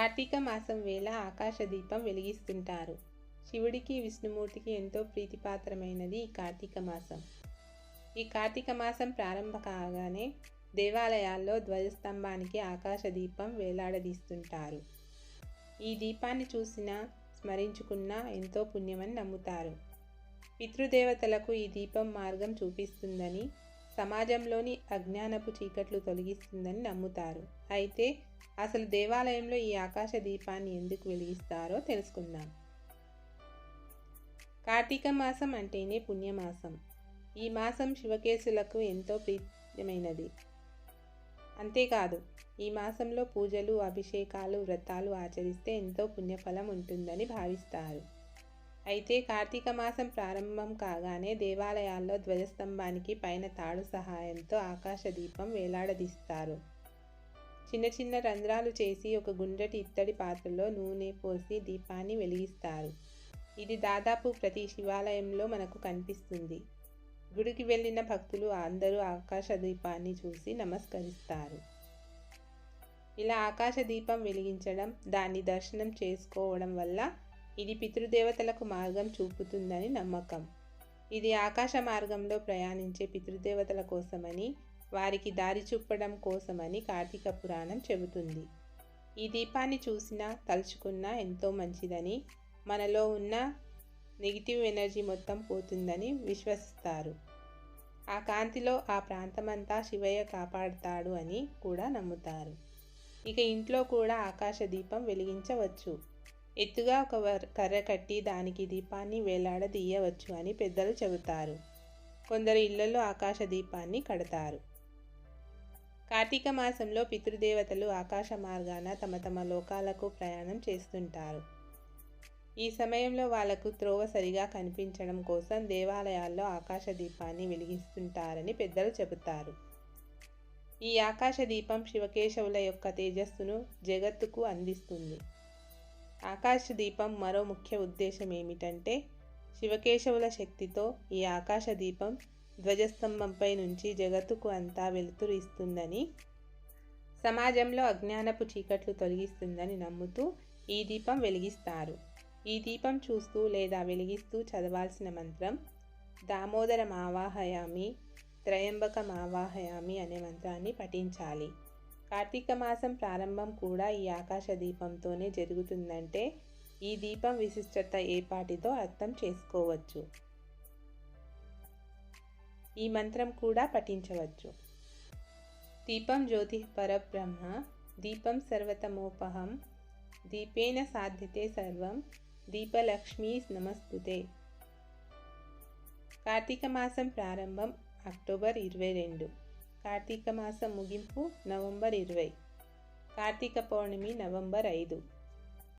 కార్తీక మాసం వేళ ఆకాశ దీపం వెలిగిస్తుంటారు. శివుడికి విష్ణుమూర్తికి ఎంతో ప్రీతిపాత్రమైనది ఈ కార్తీక మాసం. ఈ కార్తీక మాసం ప్రారంభ కాగానే దేవాలయాల్లో ధ్వజస్తంభానికి ఆకాశ దీపం వేలాడదీస్తుంటారు. ఈ దీపాన్ని చూసినా స్మరించుకున్నా ఎంతో పుణ్యమని నమ్ముతారు. పితృదేవతలకు ఈ దీపం మార్గం చూపిస్తుందని సమాజంలోని అజ్ఞానపు చీకట్లు తొలగిస్తుందని నమ్ముతారు. అయితే అసలు దేవాలయంలో ఈ ఆకాశ దీపాన్ని ఎందుకు వెలిగిస్తారో తెలుసుకుందాం. కార్తీక మాసం అంటేనే పుణ్యమాసం. ఈ మాసం శివకేశులకు ఎంతో ప్రియమైనది అంతేకాదు ఈ మాసంలో పూజలు అభిషేకాలు వ్రతాలు ఆచరిస్తే ఎంతో పుణ్యఫలం ఉంటుందని భావిస్తారు. అయితే కార్తీక మాసం ప్రారంభం కాగానే దేవాలయాల్లో ధ్వజస్తంభానికి పైన తాడు సహాయంతో ఆకాశ దీపం వేలాడదీస్తారు. చిన్న చిన్న రంధ్రాలు చేసి ఒక గుండ్రటి ఇత్తడి పాత్రలో నూనె పోసి దీపాన్ని వెలిగిస్తారు. ఇది దాదాపు ప్రతి శివాలయంలో మనకు కనిపిస్తుంది. గుడికి వెళ్ళిన భక్తులు అందరూ ఆకాశ దీపాన్ని చూసి నమస్కరిస్తారు. ఇలా ఆకాశ దీపం వెలిగించడం దాన్ని దర్శనం చేసుకోవడం వల్ల ఇది పితృదేవతలకు మార్గం చూపుతుందని నమ్మకం. ఇది ఆకాశ మార్గంలో ప్రయాణించే పితృదేవతల కోసమని వారికి దారి చూపడం కోసమని కార్తీక పురాణం చెబుతుంది. ఈ దీపాన్ని చూసినా తలుచుకున్నా ఎంతో మంచిదని మనలో ఉన్న నెగిటివ్ ఎనర్జీ మొత్తం పోతుందని విశ్వసిస్తారు. ఆ కాంతిలో ఆ ప్రాంతమంతా శివయ్య కాపాడుతాడు అని కూడా నమ్ముతారు. ఇక ఇంట్లో కూడా ఆకాశ దీపం వెలిగించవచ్చు. ఎత్తుగా ఒక కర్ర కట్టి దానికి దీపాన్ని వేలాడదీయవచ్చు అని పెద్దలు చెబుతారు. కొందరు ఇళ్ళలో ఆకాశ దీపాన్ని కడతారు. కార్తీక మాసంలో పితృదేవతలు ఆకాశ మార్గాన తమ తమ లోకాలకు ప్రయాణం చేస్తుంటారు. ఈ సమయంలో వాళ్ళకు త్రోవ సరిగా కనిపించడం కోసం దేవాలయాల్లో ఆకాశ దీపాన్ని వెలిగిస్తుంటారని పెద్దలు చెబుతారు. ఈ ఆకాశ దీపం శివకేశవుల యొక్క తేజస్సును జగత్తుకు అందిస్తుంది. ఆకాశ దీపం మరో ముఖ్య ఉద్దేశం ఏమిటంటే శివకేశవుల శక్తితో ఈ ఆకాశ దీపం ధ్వజస్తంభంపై నుంచి జగత్తుకు అంతా వెలుతురు ఇస్తుందని సమాజంలో అజ్ఞానపు చీకట్లు తొలగిస్తుందని నమ్ముతూ ఈ దీపం వెలిగిస్తారు. ఈ దీపం చూస్తూ లేదా వెలిగిస్తూ చదవాల్సిన మంత్రం దామోదరం ఆవాహయామి త్రయంబకం ఆవాహయామి అనే మంత్రాన్ని పఠించాలి. కార్తీక మాసం ప్రారంభం కూడా ఈ ఆకాశ దీపంతోనే జరుగుతుందంటే ఈ దీపం విశిష్టత ఏపాటితో అర్థం చేసుకోవచ్చు? ఈ మంత్రం కూడా పఠించవచ్చు. దీపం జ్యోతి పరబ్రహ్మ దీపం సర్వతమోపహం దీపేన సాధ్యతే సర్వం దీపలక్ష్మీ నమస్తుతే. కార్తీక మాసం ప్రారంభం అక్టోబర్ ఇరవై రెండు. కార్తీక మాసం ముగింపు నవంబర్ ఇరవై కార్తీక పౌర్ణమి నవంబర్ ఐదు